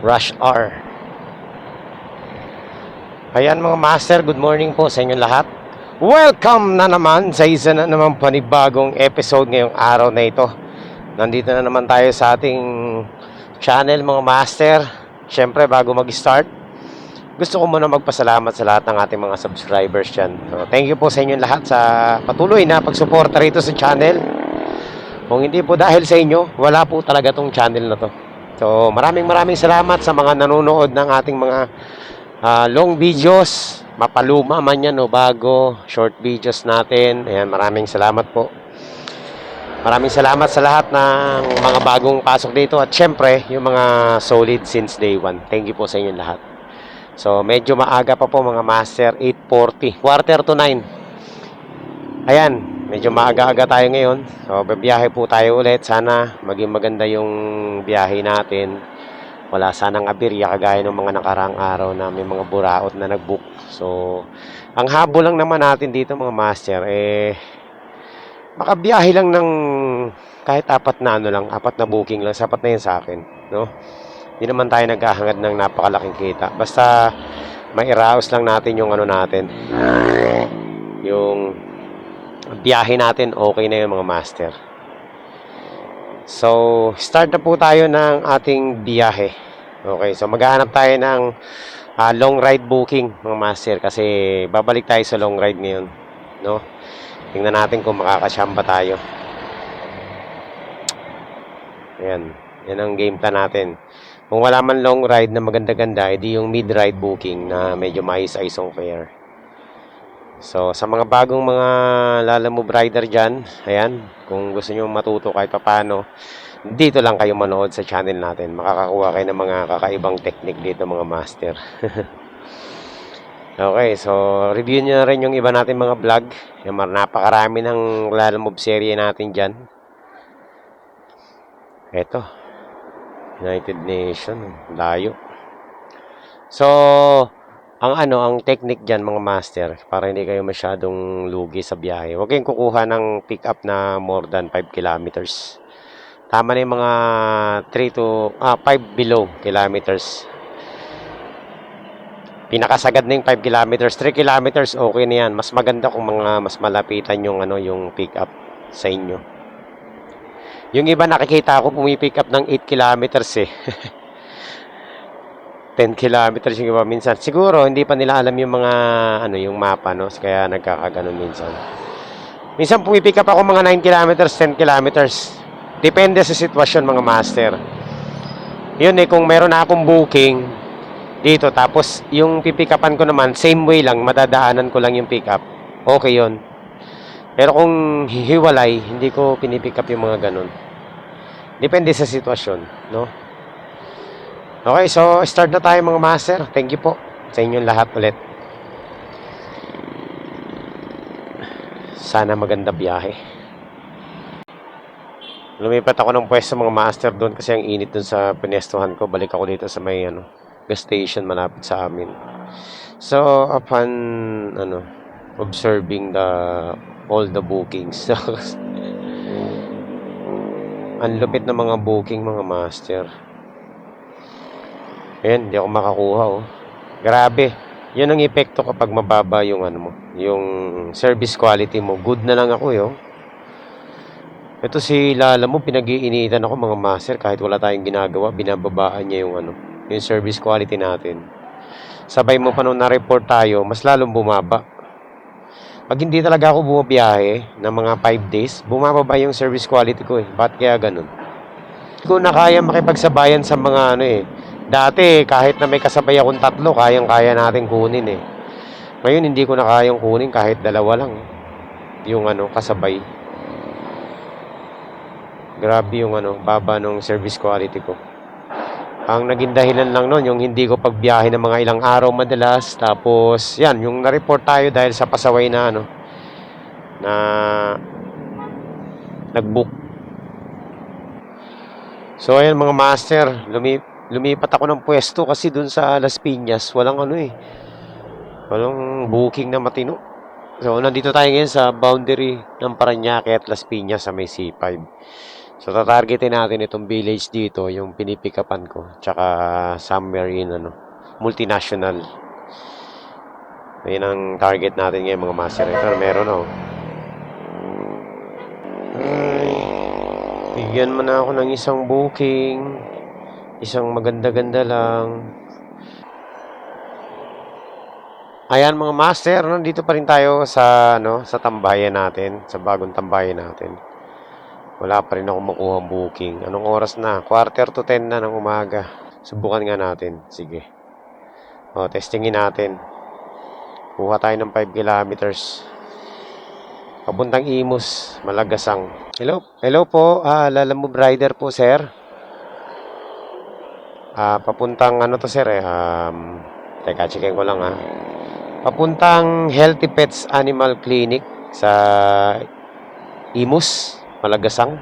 Rush R. Ayan mga master, good morning po sa inyong lahat. Welcome na naman sa isa na naman panibagong episode ngayong araw na ito. Nandito na naman tayo sa ating channel mga master. Siyempre bago mag-start, gusto ko muna magpasalamat sa lahat ng ating mga subscribers dyan. So, thank you po sa inyong lahat sa patuloy na pagsuporta rito sa channel. Kung hindi po dahil sa inyo, wala po talaga tong channel na to. So, maraming maraming salamat sa mga nanonood ng ating mga ah, long videos, mapaluma man yan o bago, short videos natin. Ayan, maraming salamat po. Maraming salamat sa lahat ng mga bagong pasok dito at syempre, yung mga solid since day one. Thank you po sa inyong lahat. So, medyo maaga pa po mga master, 8.40, quarter to 9. Ayan, medyo maaga-aga tayo ngayon. So, babiyahe po tayo ulit. Sana maging maganda yung biyahe natin. Wala sanang abirya kagaya ng mga nakarang araw na may mga buraot na nag-book. So, ang habol lang naman natin dito mga master, eh, makabiyahe lang ng kahit apat na ano lang, apat na booking lang, sapat na yun sa akin. No? Hindi naman tayo naghahangad ng napakalaking kita. Basta, mairaos lang natin yung ano natin. Yung biyahe natin, okay na yun mga master. So, start na po tayo ng ating biyahe. Okay, so maghahanap tayo ng ah, long ride booking mga master kasi babalik tayo sa long ride ngayon, no? Tingnan natin kung makakasyamba tayo. Ayan, yan ang game plan natin. Kung wala man long ride na maganda-ganda, edi yung mid-ride booking na medyo mais-aisong fare. So, sa mga bagong mga lalamove rider dyan, ayan, kung gusto nyo matuto kahit papano, dito lang kayo manood sa channel natin. Makakakuha kayo ng mga kakaibang technique dito mga master. okay, so review nyo na rin yung iba natin mga vlog. Yung napakarami ng lalamove serie natin dyan. Eto, United Nation, layo. So, ang ano, ang technique dyan mga master, para hindi kayo masyadong lugi sa biyahe. Huwag kayong kukuha ng pick up na more than 5 kilometers. Tama na yung mga 3 to, ah, 5 below kilometers. Pinakasagad na yung 5 kilometers. 3 kilometers, okay na yan. Mas maganda kung mga mas malapitan yung, ano, yung pick up sa inyo. Yung iba nakikita ko pumipick up ng 8 kilometers eh. 10 kilometers yung iba minsan. Siguro hindi pa nila alam yung mga ano yung mapa no, kaya nagkakaganon minsan. Minsan pumipick up ako mga 9 kilometers, 10 kilometers. Depende sa sitwasyon mga master. Yun eh kung meron akong booking dito tapos yung pipick upan ko naman same way lang, madadaanan ko lang yung pick up. Okay yun. Pero kung hihiwalay, hindi ko pinipick up yung mga ganun. Depende sa sitwasyon, no? Okay, so start na tayo mga master. Thank you po sa inyong lahat ulit. Sana maganda biyahe. Lumipat ako ng pwesto mga master doon kasi ang init doon sa pinestuhan ko. Balik ako dito sa may ano, gas station malapit sa amin. So, upon ano, observing the all the bookings. ang lupit ng mga booking mga master. Ayan, hindi ako makakuha oh. Grabe. Yan ang epekto kapag mababa yung ano mo, yung service quality mo. Good na lang ako eh, oh. Ito si Lala mo, pinag-iinitan ako mga master kahit wala tayong ginagawa, binababaan niya yung ano, yung service quality natin. Sabay mo pa nung na-report tayo, mas lalong bumaba. Pag hindi talaga ako bumabiyahe ng mga 5 days, bumababa yung service quality ko eh. Ba't kaya ganun? Hindi ko na kaya makipagsabayan sa mga ano eh. Dati, kahit na may kasabay akong tatlo, kayang-kaya natin kunin eh. Ngayon, hindi ko na kayang kunin kahit dalawa lang. Yung ano, kasabay. Grabe yung ano, baba ng service quality ko. Ang naging dahilan lang nun, yung hindi ko pagbiyahe ng mga ilang araw madalas. Tapos, yan, yung na-report tayo dahil sa pasaway na ano, na nag-book. So, ayan mga master, lumi lumipat ako ng pwesto kasi dun sa Las Piñas, walang ano eh. Walang booking na matino. So, nandito tayo ngayon sa boundary ng Paranaque at Las Piñas sa may C5. So, tatargetin natin itong village dito, yung pinipikapan ko. Tsaka somewhere in, ano, multinational. Ayun ang target natin ngayon mga. Pero meron oh. Bigyan mo na ako ng isang booking. Isang maganda-ganda lang. Ayan mga master, nandito pa rin tayo sa ano, sa tambayan natin, sa bagong tambayan natin. Wala pa rin ako makuha booking. Anong oras na? Quarter to 10 na ng umaga. Subukan nga natin. Sige. O, testingin natin. Kuha tayo ng 5 kilometers. Papuntang Imus, Malagasang. Hello, hello po. Ah, Lalamove Rider po, sir. Ah, papuntang ano to, sir eh. Um, teka, checkin ko lang ah. Papuntang Healthy Pets Animal Clinic sa Imus, Malagasang.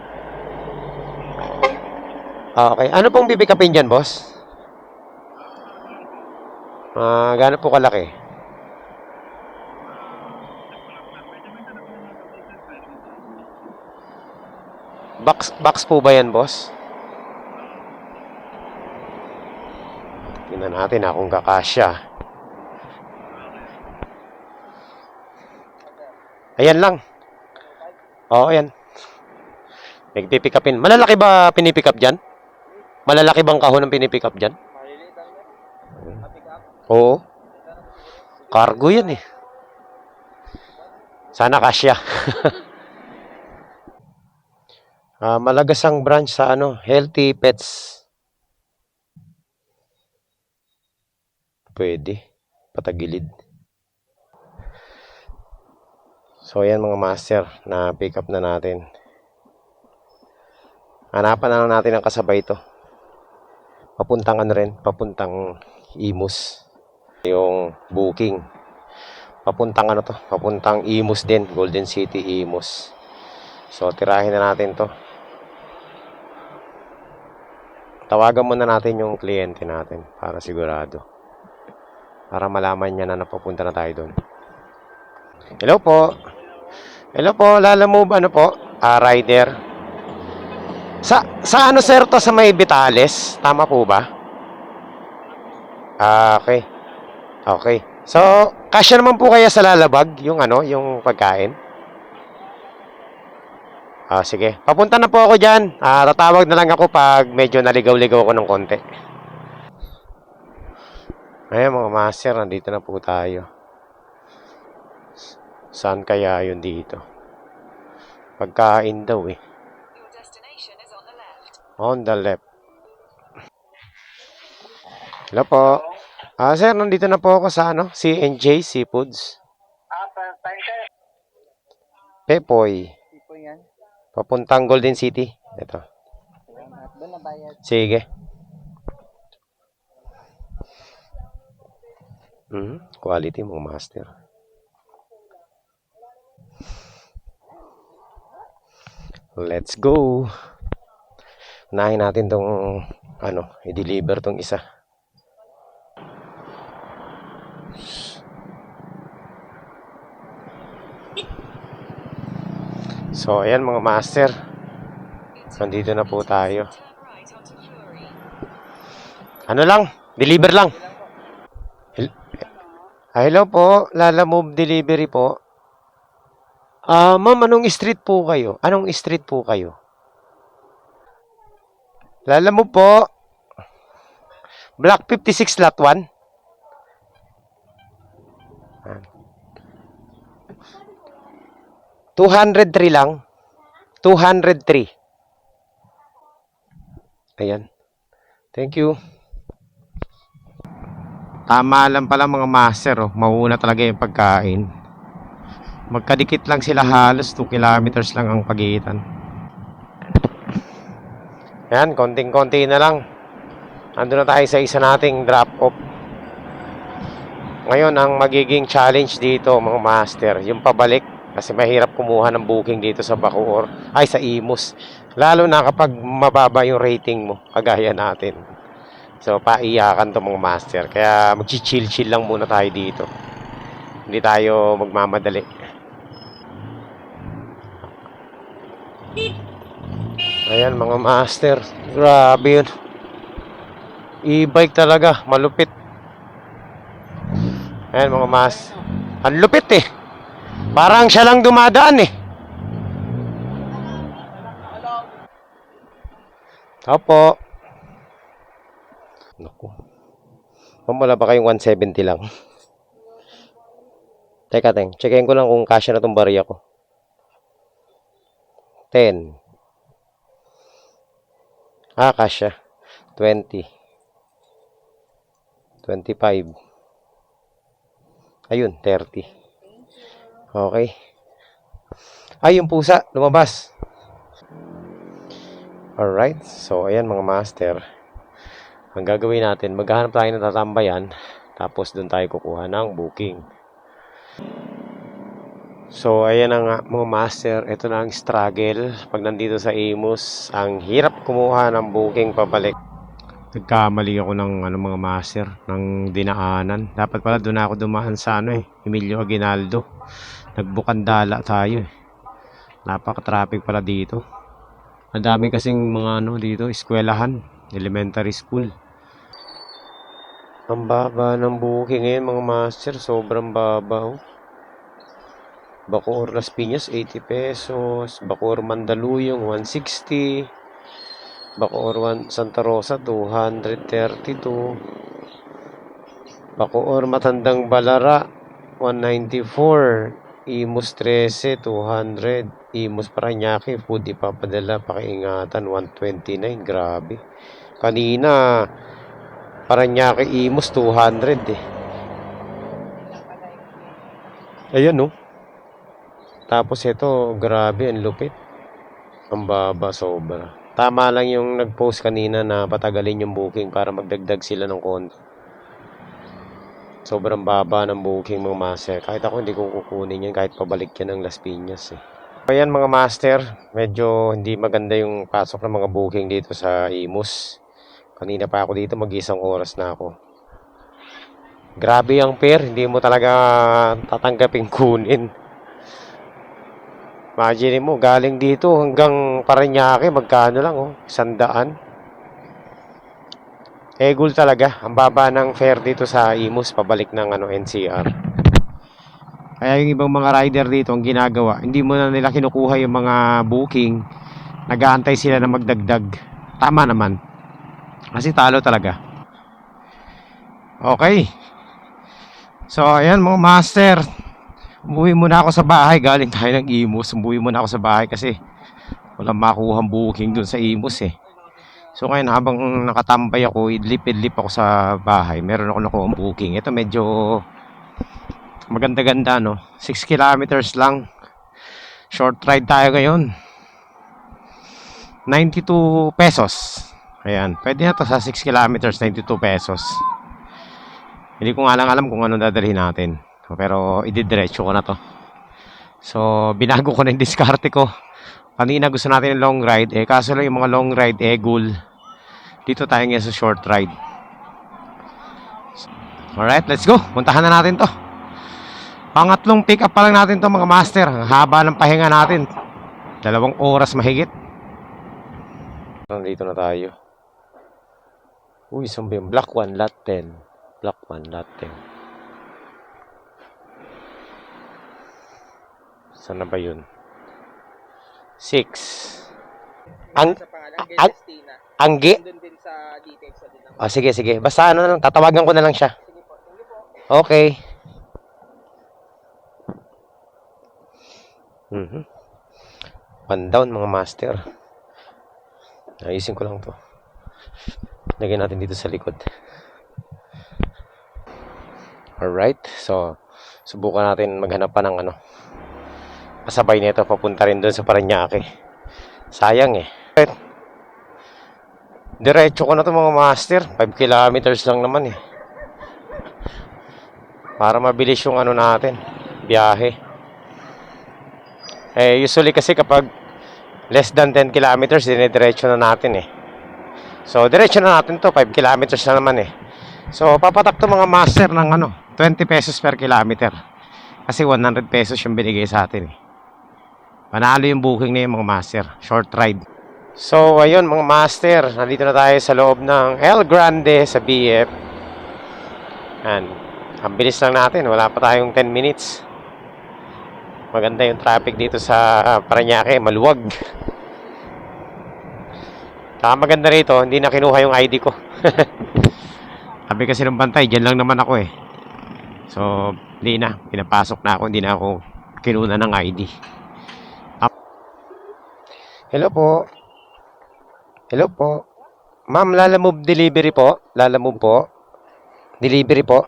Ah, okay. Ano pong bibikapin dyan, boss? Ah, gaano po kalaki? Box, box po ba yan, boss? Tingnan natin ha, kung kakasya. Ayan lang. Oo, ayan. Nagpipick upin. Malalaki ba pinipick up dyan? Malalaki bang kahon ang pinipick up dyan? Oo. Cargo yan eh. Sana kasya. Ah, Malagasang branch sa ano, Healthy Pets. Pwede. Patagilid. So, ayan mga master, na pick up na natin. Hanapan na lang natin ang kasabay ito. Papuntang ano rin, papuntang Imus. Yung booking. Papuntang ano to, papuntang Imus din, Golden City Imus. So, tirahin na natin to. Tawagan muna natin yung kliyente natin para sigurado. Para malaman niya na napapunta na tayo doon. Hello po. Hello po, Lala Move, ano po? Ah, rider. Sa, sa ano sir to sa may Vitales? Tama po ba? Ah, okay. Okay. So, kasya naman po kaya sa lalabag yung ano, yung pagkain? Ah, sige. Papunta na po ako dyan. Ah, tatawag na lang ako pag medyo naligaw-ligaw ako ng konti. Ayan mga master, nandito na po tayo. Saan kaya yun dito? Pagkain daw eh. On the left. Hello po. Ah, sir, nandito na po ako sa ano, C&J Seafoods. Ah, time sir. Pepoy. Tipo yan. Papuntang Golden City. Ito. Sige. Mhm, Quality mga master. Let's go. Unahin natin tong ano, i-deliver tong isa. So, ayan mga master. Nandito na po tayo. Ano lang? Deliver lang. Ah, hello po. Lala Move Delivery po. Ah, ma'am, anong street po kayo? Anong street po kayo? Lala Move po. Block 56 lot 1. Ah. 203 lang. 203. Ayan. Thank you. Tama lang pala mga master, oh. Mauna talaga yung pagkain. Magkadikit lang sila halos 2 kilometers lang ang pagitan. Yan, konting-konti na lang. Ando na tayo sa isa nating drop-off. Ngayon, ang magiging challenge dito, mga master, yung pabalik. Kasi mahirap kumuha ng booking dito sa Bacoor. Ay, sa Imus. Lalo na kapag mababa yung rating mo, kagaya natin. So, paiyakan to mga master. Kaya mag-chill-chill lang muna tayo dito. Hindi tayo magmamadali. Ayan mga master. Grabe yun. E-bike talaga. Malupit. Ayan mga mas. Ang lupit eh. Parang siya lang dumadaan eh. Opo. Naku. Ma'am, wala ba kayong 170 lang? Teka, teng. Checkin ko lang kung kasya na tong barya ko. 10. Ah, kasya. 20. 25. Ayun, 30. Okay. Ay, yung pusa, lumabas. Alright, so ayan mga master. Ang gagawin natin, maghahanap tayo ng tatambayan, tapos doon tayo kukuha ng booking. So, ayan na nga mga master, ito na ang struggle. Pag nandito sa Imus, ang hirap kumuha ng booking pabalik. Nagkamali ako ng ano mga master, ng dinaanan. Dapat pala doon ako dumaan sa ano eh, Emilio Aguinaldo. Nagbukandala tayo eh. Napaka-traffic pala dito. Ang dami kasing mga ano dito, eskwelahan, elementary school. Ang baba ng booking ngayon mga master, sobrang baba oh. Bacoor Las Piñas 80 pesos, Bacoor Mandaluyong 160, Bacoor Santa Rosa 232, Bacoor Matandang Balara 194, Imus 13 200, Imus Paranaque food ipapadala pakiingatan 129, grabe. Kanina Paranaque Imus 200 eh. Ayan oh. Tapos ito, grabe, ang lupit. Ang baba, sobra. Tama lang yung nag-post kanina na patagalin yung booking para magdagdag sila ng konti. Sobrang baba ng booking mga master. Kahit ako hindi ko kukunin yan kahit pabalik yan ng Las Piñas eh. Ayan mga master, medyo hindi maganda yung pasok ng mga booking dito sa Imus. Kanina pa ako dito, mag-isang oras na ako. Grabe ang pair, hindi mo talaga tatanggapin kunin. Imagine mo, galing dito hanggang Paranaque, magkano lang oh, sandaan. Egul talaga, ang baba ng fare dito sa Imus, pabalik ng ano, NCR. Kaya yung ibang mga rider dito, ang ginagawa, hindi mo na nila kinukuha yung mga booking, nag-aantay sila na magdagdag. Tama naman. Kasi talo talaga. Okay. So, ayan mga master. Umuwi muna ako sa bahay. Galing tayo ng Imus. Umuwi muna ako sa bahay kasi walang makuha booking dun sa Imus eh. So ngayon habang nakatambay ako, idlip-idlip ako sa bahay. Meron ako nakuha booking. Ito medyo maganda-ganda no. 6 kilometers lang. Short ride tayo ngayon. 92 pesos. Ayan. Pwede na to sa 6 kilometers, 92 pesos. Hindi ko nga lang alam kung ano dadalhin natin. Pero ididiretso ko na to. So, binago ko na yung diskarte ko. Kanina gusto natin yung long ride. Eh, kaso lang yung mga long ride, eh, gul. Dito tayo ngayon sa short ride. Alright, let's go. Puntahan na natin to. Pangatlong pick up pa lang natin to mga master. Ang haba ng pahinga natin. Dalawang oras mahigit. Nandito na tayo. Uy, ba yun? Block 1, lot 10. Block 1, lot 10. Saan na ba yun? 6. Ang, ang, sa din. Oh, sige, sige. Basta ano na lang, tatawagan ko na lang siya. Sige po. Okay. Mhm. One down mga master. Ayusin ko lang to. Lagyan natin dito sa likod. Alright. So, subukan natin maghanap pa ng ano. Kasabay nito papunta rin doon sa Paranaque. Sayang eh. Diretso ko na to mga master. 5 kilometers lang naman eh. Para mabilis yung ano natin, biyahe. Eh, usually kasi kapag less than 10 kilometers, dinidiretso na natin eh. So, diretso na natin to, 5 kilometers na naman eh. So, papatak to mga master ng ano, 20 pesos per kilometer. Kasi 100 pesos yung binigay sa atin eh. Panalo yung booking na yung mga master, short ride. So, ayun mga master, nandito na tayo sa loob ng El Grande sa BF. Yan. Ang bilis lang natin, wala pa tayong 10 minutes. Maganda yung traffic dito sa Paranaque, maluwag. Saka maganda rito, hindi na kinuha yung ID ko. Sabi kasi ng bantay, dyan lang naman ako eh. So, hindi na. Pinapasok na ako, hindi na ako kinuna ng ID. Up. Hello po. Hello po. Ma'am, Lalamove delivery po. Lalamove po. Delivery po.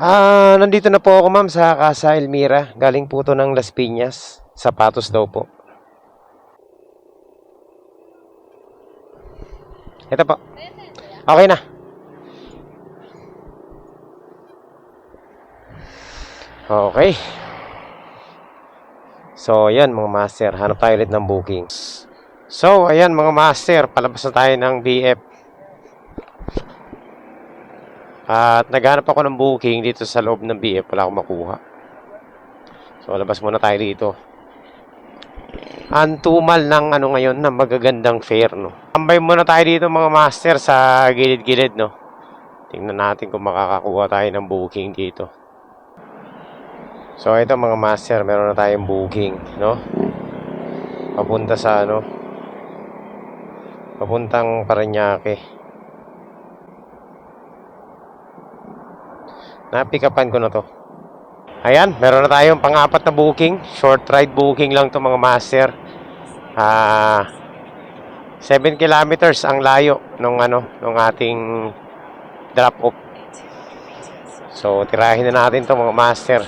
Ah, nandito na po ako ma'am sa Casa Elmira. Galing po to ng Las Piñas. Sapatos daw po. Ito po. Okay na. Okay. So, ayan mga master. Hanap tayo ulit ng bookings. So, ayan mga master. Palabas na tayo ng BF. At naghanap ako ng booking dito sa loob ng BF. Wala akong makuha. So, labas muna tayo dito. Ang tumal ng ano ngayon na magagandang fair, no? Tambay muna tayo dito mga master sa gilid-gilid, no? Tingnan natin kung makakakuha tayo ng booking dito. So, ito mga master, meron na tayong booking, no? Papunta sa ano? Papuntang Paranaque. Napikapan ko na to. Ayan, meron na tayong pang-apat na booking. Short ride booking lang to mga master. Ah, 7 kilometers ang layo nung ano, nung ating drop off. So, tirahin na natin to mga master.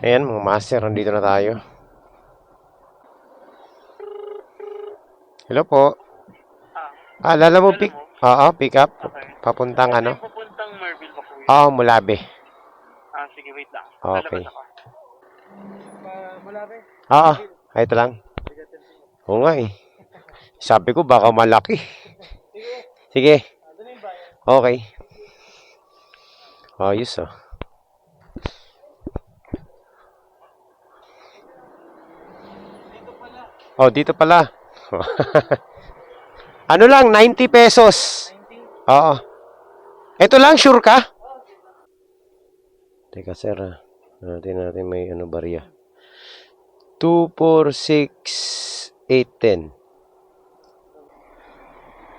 Ayan, mga master, nandito na tayo. Hello po. Ah, lala mo pick. Oo, pick up. Papuntang ano? Pupuntang Marville ba kuya? Oo, Mulabe. Ah, sige, wait lang. Okay. Lalabas ako. Malaki. Oo, ah, ito lang. Oo nga eh. Sabi ko baka malaki. Sige. Okay. Ayos ah. Oh, dito pala. ano lang, 90 pesos. Oo. Ito lang, sure ka? Teka, sir. ah. Natin natin may ano barya. 2, 4, 6, 8, 10.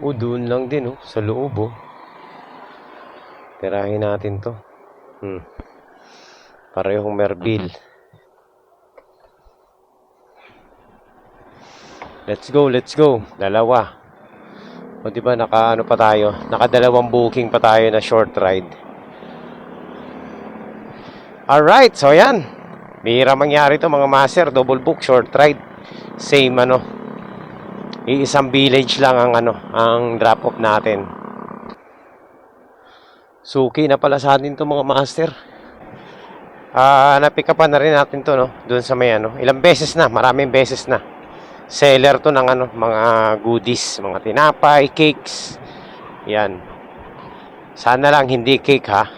O, doon lang din, oh. Sa loob, oh. Tirahin natin to. Hmm. Parehong Merville. Let's go, let's go. Dalawa. O, di ba, naka, ano pa tayo? Nakadalawang booking pa tayo na short ride. Alright, so yan. Bihira mangyari to mga master, double book, short ride. Same ano. Iisang village lang ang ano, ang drop off natin. Suki na pala sa atin to mga master. Ah, napick upan na rin natin to no, doon sa may ano. Ilang beses na, maraming beses na. Seller to ng ano, mga goodies, mga tinapay, cakes. Yan. Sana lang hindi cake ha.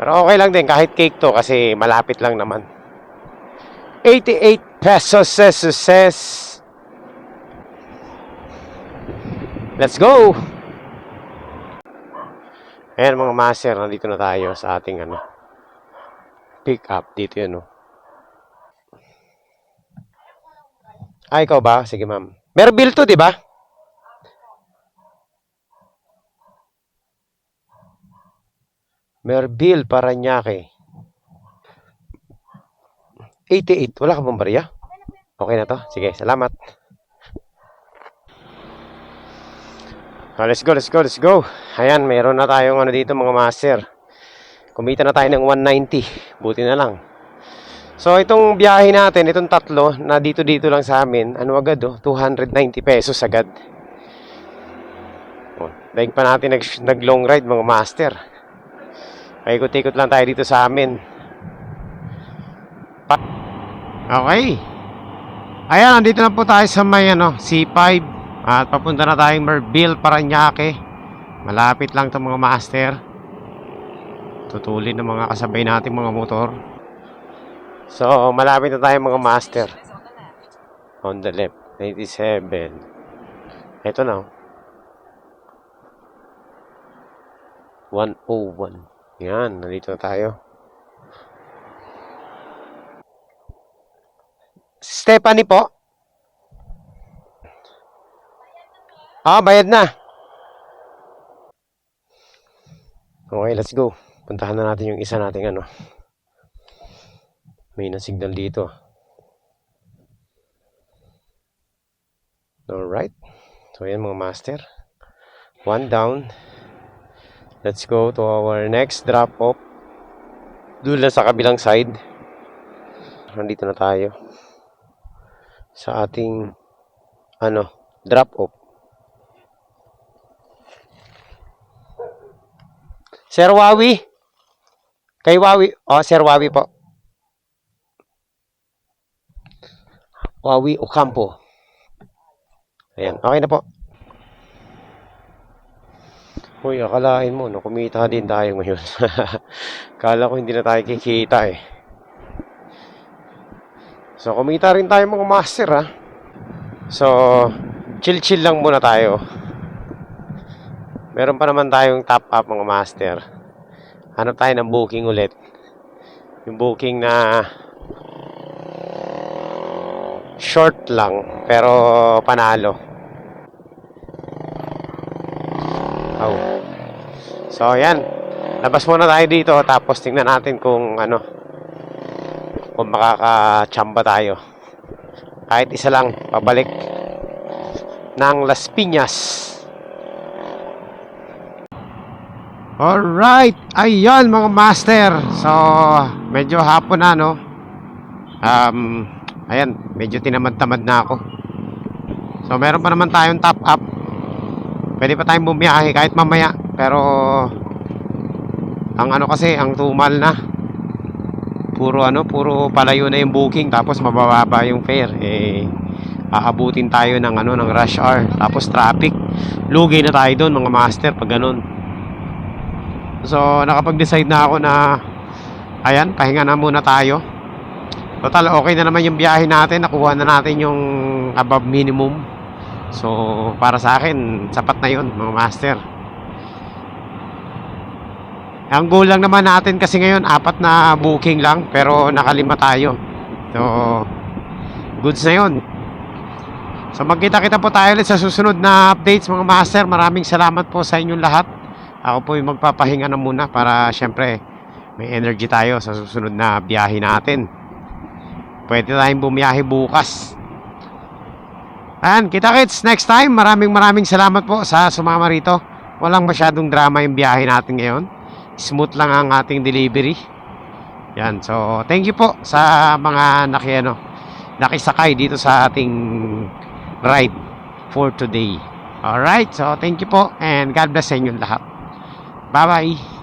Pero okay lang din kahit cake to kasi malapit lang naman. 88 pesos ses ses. Let's go! Ayan mga master, nandito na tayo sa ating ano pick up dito yun oh. Ah, ikaw ba? Sige ma'am. Merville to, di ba? Merville, Paranaque. 88. Wala ka bang barya? Okay na to? Sige, salamat. Ah, let's go, let's go, let's go. Ayan, mayroon na tayong ano dito mga master. Kumita na tayo ng 190. Buti na lang. So, itong biyahe natin, itong tatlo, na dito-dito lang sa amin, ano agad oh, 290 pesos agad. Oh, daig pa natin nag, nag long ride mga master. Paikot-ikot lang tayo dito sa amin. Pa- okay. Ayan, nandito na po tayo sa may ano, C5. At papunta na tayong Merville, Paranaque. Malapit lang 'tong mga master. Tutulin ng mga kasabay nating mga motor. So, malapit na tayo mga master. On the left. On the left. 97. Ito na. oh. 101. Yan, nandito na tayo. Stephanie po. Ah, bayad na. Okay, let's go. Puntahan na natin yung isa nating ano. May na signal dito. Alright. So, yan mga master. One down. Let's go to our next drop off. Doon lang sa kabilang side. Nandito na tayo. Sa ating ano, drop off. Sir Wawi. Kay Wawi. Oh, Sir Wawi po. Wawi Ocampo. Ayan, okay na po. Uy, akalain mo, no, kumita din tayo ngayon. Kala ko hindi na tayo kikita eh. So, kumita rin tayo mga master ha. So, chill-chill lang muna tayo. Meron pa naman tayong top up mga master. Hanap tayo ng booking ulit. Yung booking na short lang, pero panalo. Oh. So, yan. Labas muna tayo dito tapos tingnan natin kung ano kung makakachamba tayo. Kahit isa lang pabalik ng Las Piñas. Alright, ayun mga master. So, medyo hapon na no. Um, ayan, medyo tinamad-tamad na ako. So, meron pa naman tayong top up. Pwede pa tayong bumiyahe kahit mamaya. Pero, ang ano kasi, ang tumal na. Puro ano, puro palayo na yung booking. Tapos, mabababa yung fare. Eh, aabutin tayo ng ano, ng rush hour. Tapos, traffic. Lugi na tayo doon, mga master, pag ganun. So, nakapag-decide na ako na, ayan, pahinga na muna tayo. Total, okay na naman yung biyahe natin. Nakuha na natin yung above minimum. So, para sa akin, sapat na yun, mga master. Ang goal lang naman natin kasi ngayon, apat na booking lang, pero nakalima tayo. So, goods na yun. So, magkita-kita po tayo ulit sa susunod na updates, mga master. Maraming salamat po sa inyong lahat. Ako po yung magpapahinga na muna para syempre may energy tayo sa susunod na biyahe natin. Pwede tayong bumiyahe bukas. Ayan, kita kits next time. Maraming maraming salamat po sa sumama rito. Walang masyadong drama yung biyahe natin ngayon. Smooth lang ang ating delivery. Yan, so thank you po sa mga nakiano, nakisakay dito sa ating ride for today. Alright, so thank you po and God bless sa inyong lahat. Bye-bye!